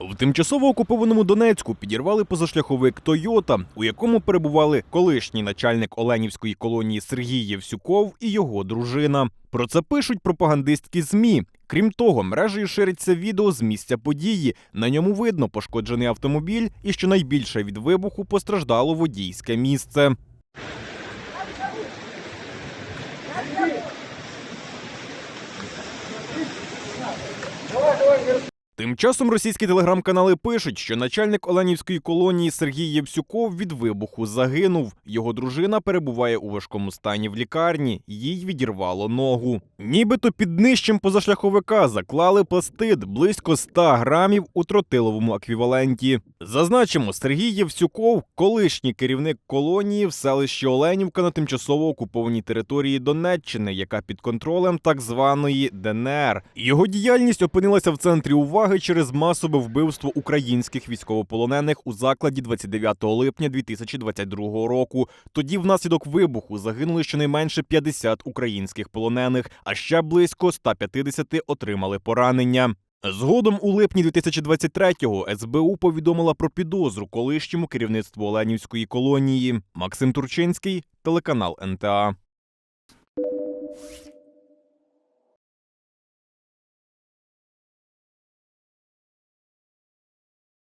В тимчасово окупованому Донецьку підірвали позашляховик Тойота, у якому перебували колишній начальник Оленівської колонії Сергій Євсюков і його дружина. Про це пишуть пропагандистські змі. Крім того, мережею шириться відео з місця події. На ньому видно пошкоджений автомобіль і що найбільше від вибуху постраждало водійське місце. Тим часом російські телеграм-канали пишуть, що начальник Оленівської колонії Сергій Євсюков від вибуху загинув. Його дружина перебуває у важкому стані в лікарні. Їй відірвало ногу. Нібито під днищем позашляховика заклали пластид близько 100 грамів у тротиловому еквіваленті. Зазначимо, Сергій Євсюков, колишній керівник колонії в селищі Оленівка на тимчасово окупованій території Донеччини, яка під контролем так званої ДНР. Його діяльність опинилася в центрі уваги через масове вбивство українських військовополонених у закладі 29 липня 2022 року. Тоді, внаслідок вибуху, загинули щонайменше 50 українських полонених, а ще близько 150 отримали поранення. Згодом у липні 2023-го СБУ повідомила про підозру колишньому керівництву Оленівської колонії. Максим Турчинський, телеканал НТА.